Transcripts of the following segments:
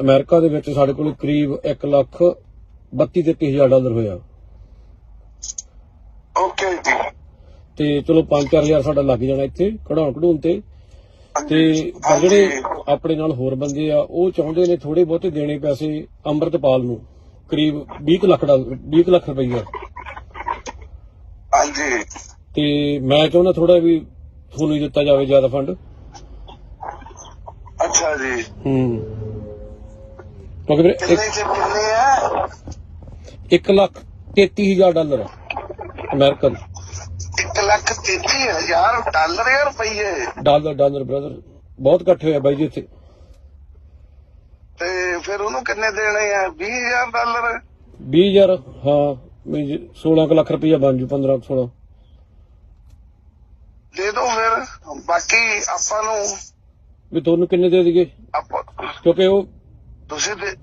America ਦੇ ਵਿੱਚ ਸਾਡੇ ਕੋਲ ਕਰੀਬ 1 ਲੱਖ 32 ਤੇ 30000 ਡਾਲਰ ਹੋਇਆ। ਓਕੇ ਜੀ। ਤੇ ਚਲੋ 5-4000 ਸਾਡਾ ਲੱਗ ਜਾਣਾ ਇੱਥੇ ਕਢਾਉਣ ਕਢੂਣ ਤੇ। ਤੇ ਜਿਹੜੇ ਆਪਣੇ ਨਾਲ ਹੋਰ ਬੰਦੇ ਆ ਉਹ ਚਾਹੁੰਦੇ ਨੇ ਥੋੜੇ ਬਹੁਤੇ ਦੇਣੇ ਪੈਸੇ ਅੰਮ੍ਰਿਤਪਾਲ ਨੂੰ ਕਰੀਬ 20 ਕੁ ਲੱਖ ਡਾਲਰ 20 ਕੁ ਲੱਖ ਰੁਪਈਆ। ਹਾਂਜੀ। ਤੇ ਮੈਂ ਚਾਹੁੰਦਾ ਥੋੜਾ ਵੀ ਤੁਹਾਨੂੰ ਦਿੱਤਾ ਜਾਵੇ ਜ਼ਿਆਦਾ ਫੰਡ। ਅੱਛਾ ਜੀ। ਹੂੰ। ਕਿਉਂਕਿ ਵੀਰੇ ਕਿੰਨੇ ਚ ਕਿੰਨੇ ਆ? 1 ਲੱਖ 33000 ਡਾਲਰ ਅਮਰੀਕਨ। 1 ਲੱਖ 33 ਹਜ਼ਾਰ ਡਾਲਰ ਜਾਂ ਰੁਪਈਏ। Dollar dollar brother. ਬਹੁਤ ਇਕੱਠੇ ਹੋਇਆ ਬਾਈ ਜੀ ਇੱਥੇ। ਤੇ ਫਿਰ ਉਹਨੂੰ ਕਿੰਨੇ ਦੇਣੇ ਆ? 20000 ਡਾਲਰ? 20000 ਹਾਂ ਵੀ ਜੀ 16 ਕੁ ਲੱਖ ਰੁਪਈਆ ਬਣ ਜੂ 15 16 ਦੇ ਦਿਓ ਫਿਰ। ਬਾਕੀ ਆਪਾਂ ਨੂੰ ਵੀ ਤੁਹਾਨੂੰ ਕਿੰਨੇ ਦੇ ਦਈਏ? ਕਿਉਂਕਿ ਉਹ ਤੁਸੀਂ ਦੇ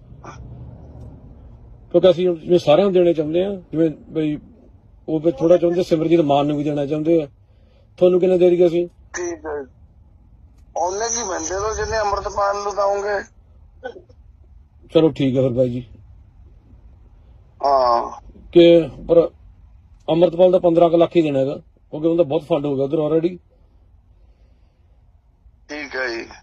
ਕਿਉਂਕਿ ਅਸੀਂ ਜਿਵੇਂ ਸਾਰਿਆਂ ਨੂੰ ਦੇਣੇ ਚਾਹੁੰਦੇ ਆ ਜਿਵੇਂ ਬਈ ਉਹ ਵੀ ਥੋੜਾ ਚਾਹੁੰਦੇ ਸਿਮਰਜੀਤ ਮਾਨ ਨੂੰ ਵੀ ਦੇਣਾ ਚਾਹੁੰਦੇ ਆ। ਤੁਹਾਨੂੰ ਕਿੰਨੇ ਦੇ ਦਈਏ ਅਸੀਂ? ਠੀਕ ਹੈ। ਉਹਨੇ ਕੀ ਬੰਦੇ ਦੋ ਜਿੰਨੇ ਅੰਮ੍ਰਿਤਪਾਲ ਨੂੰ ਦਵਾਂਗੇ ਚਲੋ ਠੀਕ ਹੈ ਫਿਰ ਬਾਈ ਜੀ। ਹਾਂ। ਕਿ ਪਰ ਅਮਰਤਪਾਲ ਦਾ 15 ਕੁ ਲੱਖ ਹੀ ਦੇਣਾ ਹੈਗਾ ਕਿਉਂਕਿ ਉਹਦਾ ਬਹੁਤ ਫੰਡ ਹੋ ਗਿਆ ਉਧਰ ਆਲਰੇਡੀ ਠੀਕ ਹੈ ਜੀ ਹੂੰ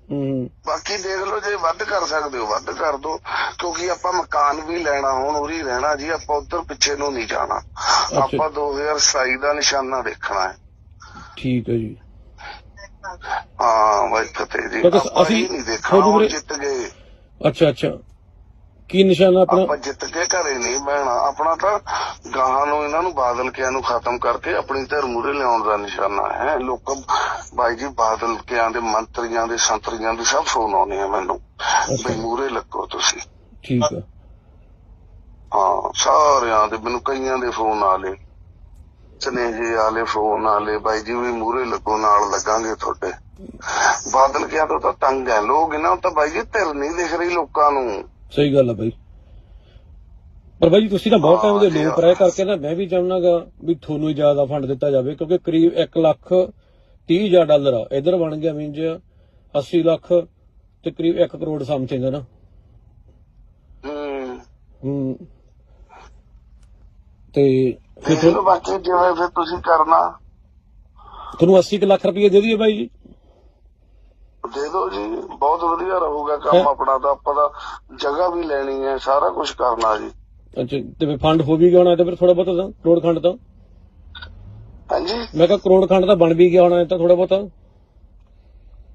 ਬਾਕੀ ਦੇਖ ਲਓ ਜੇ ਵੱਧ ਕਰ ਸਕਦੇ ਹੋ ਵੱਧ ਕਰ ਦਿਓ ਕਿਉਂਕਿ ਆਪਾਂ ਮਕਾਨ ਵੀ ਲੈਣਾ ਹੁਣ ਉਰੀ ਰਹਿਣਾ ਜੀ ਆਪਾਂ ਉਧਰ ਪਿੱਛੇ ਨੂੰ ਨਹੀਂ ਜਾਣਾ। ਆਪਾਂ 2027 ਦਾ ਨਿਸ਼ਾਨਾ ਦੇਖਣਾ ਹੈ। ਠੀਕ ਹੈ ਜੀ। ਹਾਂ ਫਤਿਹ ਜੀ ਅਸੀਂ ਨਹੀਂ ਦੇਖਣਾ ਜਿੱਤ ਗਏ। ਅੱਛਾ ਅੱਛਾ। ਕੀ ਨਿਸ਼ਾਨਾ ਆਪਣਾ? ਆਪਾਂ ਜਿੱਤ ਕੇ ਘਰੇ ਨਹੀਂ ਬਹਿਣਾ। ਆਪਣਾ ਤਾਂ ਗਾਹਾਂ ਨੂੰ ਇਹਨਾਂ ਨੂੰ ਬਾਦਲ ਕਿਆਂ ਨੂੰ ਖਤਮ ਕਰਕੇ ਆਪਣੀ ਧਰ ਮੂਰੇ ਲਿਆਉਣ ਦਾ ਨਿਸ਼ਾਨਾ ਹੈ। ਲੋਕ ਬਾਈ ਜੀ ਬਾਦਲ ਕਿਆਂ ਦੇ ਮੰਤਰੀਆਂ ਦੇ ਸੰਤਰੀਆਂ ਦੇ ਸਭ ਫੋਨ ਆਉਣੇ ਆ ਮੈਨੂੰ। ਬਈ ਮੂਰੇ ਲੱਗੋ ਤੁਸੀਂ। ਠੀਕ ਹੈ ਹਾਂ ਸਾਰਿਆਂ ਦੇ ਮੈਨੂੰ ਕਈਆਂ ਦੇ ਫੋਨ ਆਲੇ ਸਨੇਹੇ ਆਲੇ ਫੋਨ ਆਲੇ ਬਾਈ ਜੀ ਵੀ ਮੂਰੇ ਲੱਗੋ ਨਾਲ ਲੱਗਾਂਗੇ ਤੁਹਾਡੇ। ਬਾਦਲ ਕਿਆਂ ਤੋਂ ਤਾਂ ਤੰਗ ਹੈ। ਲੋਕ ਇਹਨਾਂ ਨੂੰ ਤਾਂ ਬਾਈ ਜੀ ਧਿਰ ਨਹੀਂ ਦਿਖ ਰਹੀ ਲੋਕਾਂ ਨੂੰ। ਸਹੀ ਗੱਲ ਹੈ ਬਾਈ। ਪਰ ਬਾਈ ਜੀ ਤੁਸੀਂ ਤਾਂ ਬਹੁਤ ਟਾਈਮ ਦੇ ਲੋਕ ਰਹਿ ਕਰਕੇ ਨਾ ਮੈਂ ਵੀ ਚਾਹੁੰਨਾਗਾ ਵੀ ਤੁਹਾਨੂੰ ਜ਼ਿਆਦਾ ਫੰਡ ਦਿੱਤਾ ਜਾਵੇ ਕਿਉਂਕਿ ਕਰੀਬ 1 ਲੱਖ 30 ਹਜ਼ਾਰ ਡਾਲਰ ਆ। ਇਧਰ ਬਣ ਗਿਆ ਮੀਨਜ 80 ਲੱਖ ਤੇ ਕਰੀਬ 1 ਕਰੋੜ ਸਮਥਿੰਗ ਹੈ ਨਾ। ਹੂੰ। ਤੇ ਫਿਰ ਬਾਕੀ ਜਿਵੇਂ ਫਿਰ ਤੁਸੀਂ ਕਰਨਾ। ਤੁਹਾਨੂੰ 80 ਕੁ ਲੱਖ ਰੁਪਏ ਦੇ ਦਈਏ ਬਾਈ ਜੀ। ਦੇ ਦਿਓ ਜੀ। ਬਹੁਤ ਵਧੀਆ ਰਹੂਗਾ ਕੰਮ ਆਪਣਾ ਤਾਂ। ਆਪਾਂ ਤਾਂ ਜਗ੍ਹਾ ਵੀ ਲੈਣੀ ਹੈ ਸਾਰਾ ਕੁਝ ਕਰਨਾ ਜੀ। ਅੱਛਾ ਤੇ ਫਿਰ ਫੰਡ ਹੋ ਵੀ ਗਿਆ ਹੋਣਾ ਤੇ ਫਿਰ ਥੋੜਾ ਬਹੁਤਾ ਤਾਂ ਕਰੋੜ ਖੰਡ ਤਾਂ? ਹਾਂਜੀ? ਮੈਂ ਕਿਹਾ ਕਰੋੜ ਖੰਡ ਤਾਂ ਬਣ ਵੀ ਗਿਆ ਹੋਣਾ ਤਾਂ ਥੋੜਾ ਬਹੁਤਾ?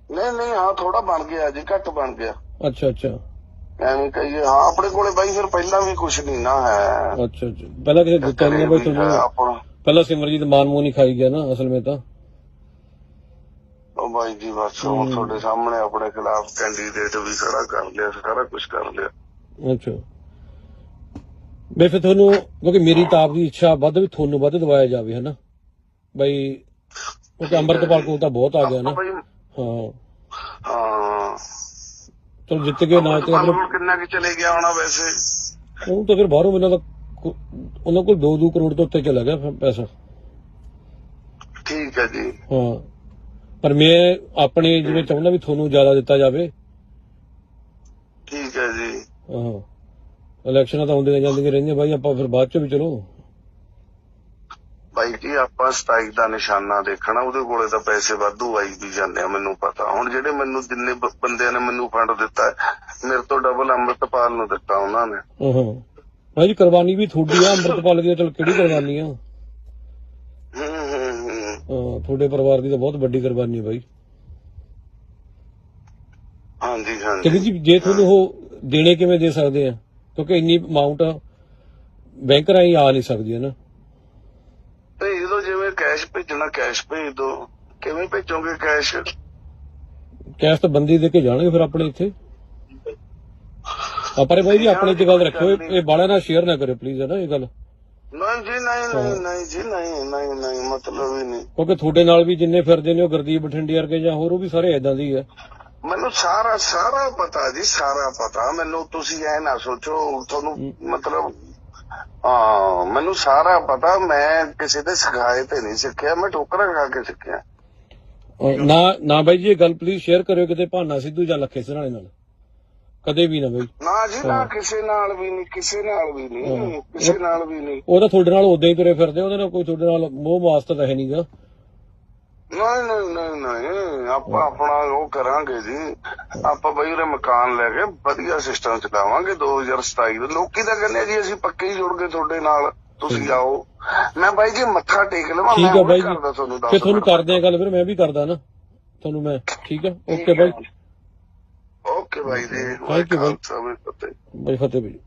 ਨਹੀਂ ਨਹੀਂ ਹਾਂ ਥੋੜਾ ਬਣ ਗਿਆ ਜੀ ਘੱਟ ਬਣ ਗਿਆ। ਅੱਛਾ ਅੱਛਾ। ਐਵੇਂ ਕਹੀਏ ਹਾਂ ਆਪਣੇ ਕੋਲੇ ਬਾਈ ਫਿਰ ਪਹਿਲਾਂ ਵੀ ਕੁਝ ਨਹੀਂ ਨਾ ਹੈ। ਅੱਛਾ ਅੱਛਾ। ਪਹਿਲਾਂ ਕਿਸੇ ਦਿੱਤਾ ਨਹੀਂ ਬਾਈ ਤੁਹਾਨੂੰ? ਪਹਿਲਾਂ ਸਿਮਰਜੀਤ ਮਾਨ ਮੂੰਹ ਨਹੀਂ ਖਾਈ ਗਿਆ ਨਾ ਅਸਲ ਵਿੱਚ ਤਾਂ। ਬਾਈ ਜੀ ਬਸ ਹੁਣ ਤੁਹਾਡੇ ਸਾਹਮਣੇ ਆਪਣੇ ਖਿਲਾਫ ਕੈਂਡੀਡੇਟ ਵੀ ਖੜਾ ਕਰ ਲਿਆ ਸਾਰਾ ਕੁਝ ਕਰ ਲਿਆ। ਅੱਛਾ। ਬਈ ਫਿਰ ਤੁਹਾਨੂੰ ਕਿਉਂਕਿ ਮੇਰੀ ਤਾਂ ਆਪ ਦੀ ਇੱਛਾ ਵੱਧ ਵੀ ਤੁਹਾਨੂੰ ਵੱਧ ਦਵਾਇਆ ਜਾਵੇ ਹਨਾ? ਬਈ ਕਿਉਂਕਿ ਅੰਮ੍ਰਿਤਪਾਲ ਕੋਲ ਤਾਂ ਬਹੁਤ ਆ ਗਿਆ ਨਾ। ਹਾਂ। ਹਾਂ। ਚਲੋ ਜਿੱਤ ਗਏ ਨਾ ਤੇ ਹੁਣ ਕਿੰਨਾ ਕਿ ਚਲੇ ਗਿਆ ਹੋਣਾ ਵੈਸੇ? ਉਹ ਤਾਂ ਫਿਰ ਬਾਹਰੋਂ ਮੈਨੂੰ ਤਾਂ ਕੋ- ਉਹਨਾਂ ਕੋਲ 2-2 ਕਰੋੜ ਤੋਂ ਉੱਤੇ ਚਲਾ ਗਿਆ ਪੈਸਾ। ਠੀਕ ਹੈ ਜੀ। ਹਾਂ। ਪਰ ਮੈਂ ਆਪਣੇ ਜਿਵੇਂ ਚਾਹੁੰਦਾ ਵੀ ਤੁਹਾਨੂੰ ਜ਼ਿਆਦਾ ਦਿੱਤਾ ਜਾਵੇ। ਠੀਕ ਹੈ ਜੀ। ਹਾਂ ਇਲੈਕਸ਼ਨਾਂ ਤਾਂ ਆਉਂਦੀਆਂ ਜਾਂਦੀਆਂ ਰਹਿੰਦੀਆਂ ਬਾਈ ਆਪਾਂ ਫਿਰ ਬਾਅਦ ਚ ਵੀ ਚਲੋ। ਬਾਈ ਜੀ ਆਪਾਂ 27 ਦਾ ਨਿਸ਼ਾਨਾ ਦੇਖਣਾ ਉਹਦੇ ਕੋਲੇ ਤਾਂ ਪੈਸੇ ਵਾਧੂ ਆਈ ਵੀ ਜਾਂਦੇ ਆ ਮੈਨੂੰ ਪਤਾ। ਹੁਣ ਜਿਹੜੇ ਮੈਨੂੰ ਜਿੰਨੇ ਬ- ਬੰਦਿਆਂ ਨੇ ਮੈਨੂੰ ਫੰਡ ਦਿੱਤਾ ਹੈ, ਮੇਰੇ ਤੋਂ ਡਬਲ ਅੰਮ੍ਰਿਤਪਾਲ ਨੂੰ ਦਿੱਤਾ ਉਹਨਾਂ ਨੇ। ਹਾਂ ਹਾਂ ਜੀ ਕੁਰਬਾਨੀ ਵੀ ਤੁਹਾਡੀ ਆ ਅੰਮ੍ਰਿਤਪਾਲ ਦੀ ਚਲ ਕਿਹੜੀ ਕੁਰਬਾਨੀ ਆ? ਤੁਹਾਡੇ ਪਰਿਵਾਰ ਦੀ ਤਾਂ ਬਹੁਤ ਵੱਡੀ ਕੁਰਬਾਨੀ ਹੈ ਬਾਈ। ਹਾਂਜੀ ਤੇ ਹਾਂਜੀ ਜੀ ਜੇ ਤੁਹਾਨੂੰ ਉਹ ਦੇਣੇ ਕਿਵੇਂ ਦੇ ਸਕਦੇ ਆ? ਕਿਉਂਕਿ ਇੰਨੀ ਅਮਾਉਂਟ ਬੈਂਕ ਰਾਹੀਂ ਆ ਨਹੀਂ ਸਕਦੀ ਹੈ ਨਾ। ਭੇਜ ਦੋ ਜਿਵੇਂ ਕੈਸ਼ ਭੇਜਣਾ ਕੈਸ਼ ਭੇਜ ਦੋ ਕਿਵੇਂ ਭੇਜੋਗੇ ਕੈਸ਼ ਕੈਸ਼ ਤਾਂ ਬੰਦੀ ਦੇ ਕੇ ਜਾਣਗੇ ਫਿਰ ਆਪਣੇ ਇੱਥੇ। ਆਪਰੇ ਬਾਈ ਜੀ ਆਪਣੇ ਚ ਗੱਲ ਰੱਖਿਓ ਇਹ- ਇਹ ਬਾਲਾ ਨਾਲ ਸ਼ੇਅਰ ਨਾ ਕਰਿਓ ਪਲੀਜ਼ ਹੈ ਨਾ ਇਹ ਗੱਲ। ਨਹੀਂ ਨਹੀਂ ਜੀ ਨਹੀਂ ਨਹੀਂ ਨਹੀਂ ਮਤਲਬ ਹੀ ਨਹੀਂ। ਕਿਉਂਕਿ ਤੁਹਾਡੇ ਨਾਲ ਵੀ ਜਿੰਨੇ ਫਿਰਦੇ ਨੇ ਉਹ ਗੁਰਦੀਪ ਬਠਿੰਡੇ ਵਰਗੇ ਜਾਂ ਹੋਰ ਉਹ ਵੀ ਸਾਰੇ ਐਦਾਂ ਦੀ ਆ। ਮੈਨੂੰ ਸਾਰਾ ਸਾਰਾ ਪਤਾ ਜੀ ਸਾਰਾ ਪਤਾ। ਮੈਨੂੰ ਤੁਸੀਂ ਐ ਨਾ ਸੋਚੋ ਤੁਹਾਨੂੰ ਮਤਲਬ ਹਾਂ ਮੈਨੂੰ ਸਾਰਾ ਪਤਾ। ਮੈਂ ਕਿਸੇ ਦੇ ਸਿਖਾਏ ਤੇ ਨਹੀਂ ਸਿੱਖਿਆ। ਮੈਂ ਠੋਕਰਾਂ ਖਾ ਕੇ ਸਿੱਖਿਆ। ਨਾ ਨਾ ਬਾਈ ਜੀ ਇਹ ਗੱਲ ਪਲੀਜ਼ ਸ਼ੇਅਰ ਕਰਿਓ ਕਿਤੇ ਭਾਨਾ ਸਿੱਧੂ ਜਾਂ ਲੱਖੇ ਸਰਾਣੇ ਨਾਲ। ਕਦੇ ਵੀ ਨਾ ਬਈ। ਨਾ ਜੀ ਨਾ ਹਾਂ। ਕਿਸੇ ਨਾਲ ਵੀ ਨਹੀਂ ਕਿਸੇ ਨਾਲ ਵੀ ਨਹੀਂ ਹਾਂ। ਕਿਸੇ ਨਾਲ ਵੀ ਨਹੀਂ। ਉਹ ਤਾਂ ਤੁਹਾਡੇ ਨਾਲ ਉਦਾਂ ਹੀ ਤੁਰੇ ਫਿਰਦੇ ਉਹਦੇ ਨਾਲ ਕੋਈ ਤੁਹਾਡੇ ਨਾਲ ਮੋਹ ਮਾਸਤ ਤਾਂ ਹੈ ਨਹੀਂਗਾ। ਨਹੀਂ ਨਹੀਂ ਨਹੀਂ ਨਹੀਂ ਆਪਾਂ ਆਪਣਾ ਉਹ ਕਰਾਂਗੇ ਜੀ। ਆਪਾਂ ਬਈ ਉਰੇ ਮਕਾਨ ਲੈ ਕੇ ਵਧੀਆ ਸਿਸਟਮ ਚਲਾਵਾਂਗੇ 2027 ਦੇ। ਲੋਕੀ ਤਾਂ ਕਹਿੰਦੇ ਜੀ ਅਸੀਂ ਪੱਕੇ ਹੀ ਜੁੜ ਗਏ ਤੁਹਾਡੇ ਨਾਲ ਤੁਸੀਂ ਆਓ। ਮੈਂ ਬਾਈ ਜੀ ਮੱਥਾ ਟੇਕ ਲਵਾਂ ਠੀਕ ਮੈਂ ਆ ਹੁਣੇ ਬਾਈ ਜੀ। ਤੁਹਾਨੂੰ ਦੱਸ ਤੁਹਾਨੂੰ। ਕਰਦੇ ਆ ਗੱਲ ਫਿਰ ਮੈਂ ਵੀ ਕਰਦਾ ਨਾ। ਤੁਹਾਨੂੰ ਮੈਂ ਠੀਕ ਆ? ਓਕੇ ਬਾਈ। ਓਕੇ ਬਾਈ ਜੀ Thank you, by. Khalsa Waheguru ji Ki Fateh. By Fateh by